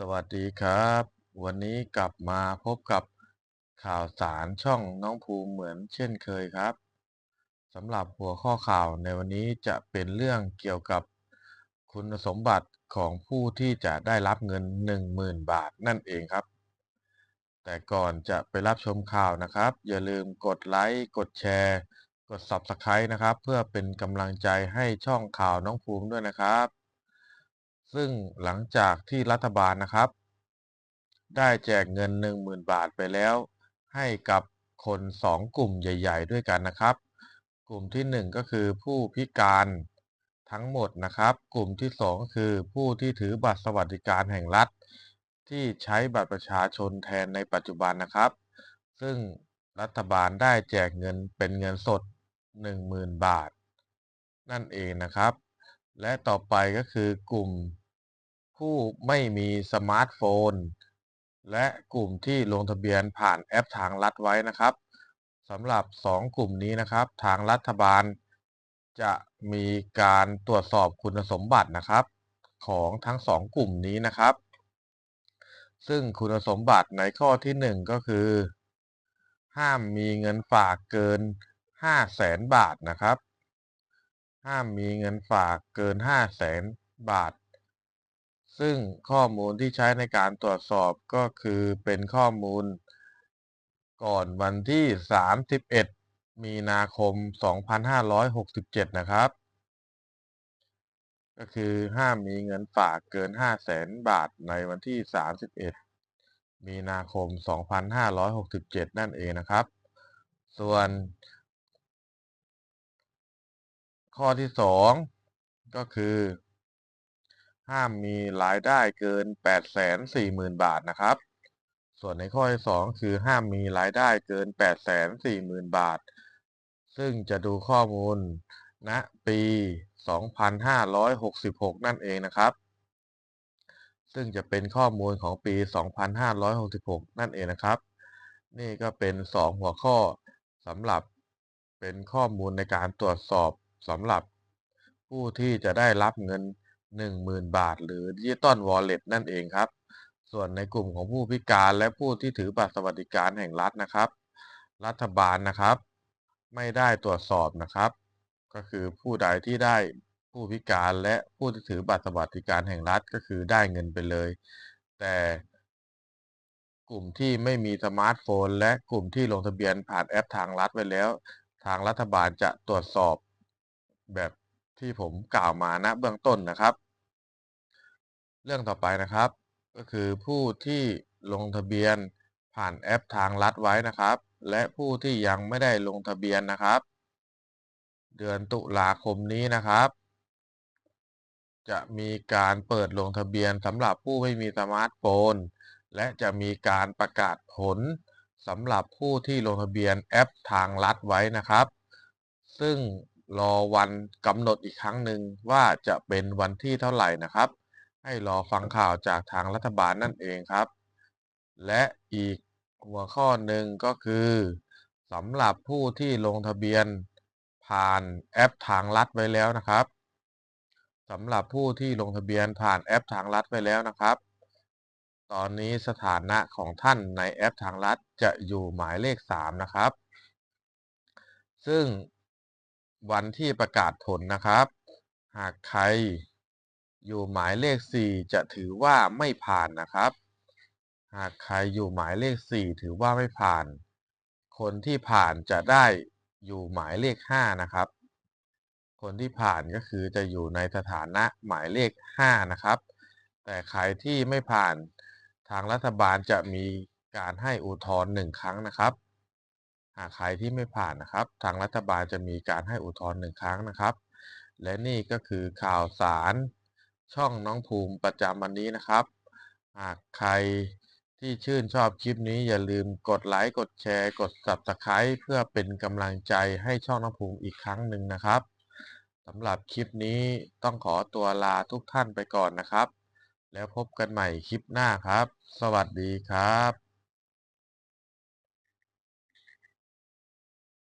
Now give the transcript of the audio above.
สวัสดีครับ วันนี้กลับมาพบกับข่าวสารช่องน้องภูมิเหมือนเช่นเคยครับสำหรับหัวข้อข่าวในวันนี้จะเป็นเรื่องเกี่ยวกับคุณสมบัติของผู้ที่จะได้รับเงิน 10,000 บาทนั่นเองครับ แต่ก่อนจะไปรับชมข่าวนะครับ อย่าลืมกดไลค์กดแชร์ กด Subscribe นะครับ เพื่อเป็นกำลังใจให้ช่องข่าวน้องภูมิด้วยนะครับ ซึ่งหลังจากที่รัฐบาลนะครับ ได้แจกเงิน 10,000 บาทไปแล้ว ให้กับคน 2 กลุ่มใหญ่ ๆ ด้วยกันนะครับ กลุ่มที่ 1 ก็คือผู้พิการทั้งหมดนะครับ กลุ่มที่ 2 ก็คือผู้ที่ถือบัตรสวัสดิการแห่งรัฐ ที่ใช้บัตรประชาชนแทนในปัจจุบันนะครับ ซึ่งรัฐบาลได้แจกเงินเป็นเงินสด 10,000 บาท นั่นเองนะครับ และต่อไปก็คือกลุ่ม ผู้ไม่มีสมาร์ทโฟน และกลุ่มที่ลงทะเบียนผ่านแอปทางรัฐไว้นะครับสำหรับ 2 กลุ่มนี้นะครับ ทางรัฐบาล จะมีการตรวจสอบคุณสมบัตินะครับ ของทั้ง 2 กลุ่มนี้นะครับ ซึ่งคุณสมบัติในข้อที่ 1 ก็คือ ห้ามมีเงินฝากเกิน 5 0 0แสนบาทนะครับ ห้ามมีเงินฝากเกิน 5 0 0แสนบาท ซึ่งข้อมูลที่ใช้ในการตรวจสอบก็คือเป็นข้อมูล ก่อนวันที่ 31 มีนาคม 2567 นะครับ ก็คือห้ามมีเงินฝากเกิน 5 0 0แสนบาทในวันที่ 31 มีนาคม 2567 นั่นเองนะครับ ส่วน ข้อที่ 2 ก็คือ ห้ามมีรายได้เกิน 840,000 บาทนะครับ ส่วนในข้อที่2คือห้ามมีรายได้เกิน 840,000 บาท ซึ่งจะดูข้อมูลณนะปี 2566 นั่นเองนะครับ ซึ่งจะเป็นข้อมูลของปี 2566 นั่นเองนะครับ นี่ก็เป็น 2 หัวข้อสำหรับเป็นข้อมูลในการตรวจสอบสำหรับผู้ที่จะได้รับเงิน 10,000 บาท หรือ Digital Wallet นั่นเองครับ ส่วนในกลุ่มของผู้พิการและผู้ที่ถือบัตรสวัสดิการแห่งรัฐนะครับ รัฐบาลนะครับ ไม่ได้ตรวจสอบนะครับ ก็คือผู้ใดที่ได้ผู้พิการและผู้ที่ถือบัตรสวัสดิการแห่งรัฐก็คือได้เงินไปเลย แต่กลุ่มที่ไม่มีสมาร์ทโฟน และกลุ่มที่ลงทะเบียนผ่านแอปทางรัฐไว้แล้ว ทางรัฐบาลจะตรวจสอบแบบที่ผมกล่าวมาณเบื้องต้นนะครับ เรื่องต่อไปนะครับ ก็คือผู้ที่ลงทะเบียนผ่านแอปทางรัฐไว้นะครับ และผู้ที่ยังไม่ได้ลงทะเบียนนะครับ เดือนตุลาคมนี้นะครับ จะมีการเปิดลงทะเบียนสำหรับผู้ไม่มีสมาร์ทโฟน และจะมีการประกาศผลสำหรับผู้ที่ลงทะเบียนแอปทางรัฐไว้นะครับ ซึ่งรอวันกำหนดอีกครั้งหนึ่งว่าจะเป็นวันที่เท่าไหร่นะครับ ให้รอฟังข่าวจากทางรัฐบาลนั่นเองครับ และอีกหัวข้อหนึ่งก็คือสำหรับผู้ที่ลงทะเบียนผ่านแอปทางรัฐไว้แล้วนะครับสำหรับผู้ที่ลงทะเบียนผ่านแอปทางรัฐไว้แล้วนะครับ ตอนนี้สถานะของท่านในแอปทางรัฐจะอยู่หมายเลข 3 นะครับ ซึ่งวันที่ประกาศผลนะครับ หากใคร อยู่หมายเลข 4 จะถือว่าไม่ผ่านนะครับ หากใครอยู่หมายเลข 4 ถือว่าไม่ผ่าน คนที่ผ่านจะได้อยู่หมายเลข 5 นะครับ คนที่ผ่านก็คือจะอยู่ในสถานะหมายเลข 5 นะครับ แต่ใครที่ไม่ผ่านทางรัฐบาลจะมีการให้อุทธรณ์หนึ่งครั้งนะครับ หากใครที่ไม่ผ่านนะครับ ทางรัฐบาลจะมีการให้อุทธรณ์หนึ่งครั้งนะครับ และนี่ก็คือข่าวสาร ช่องน้องภูมิประจำวันนี้นะครับ หากใครที่ชื่นชอบคลิปนี้อย่าลืมกดไลค์กดแชร์กด Subscribe เพื่อเป็นกำลังใจให้ช่องน้องภูมิอีกครั้งหนึ่งนะครับสำหรับคลิปนี้ต้องขอตัวลาทุกท่านไปก่อนนะครับ แล้วพบกันใหม่คลิปหน้าครับ สวัสดีครับ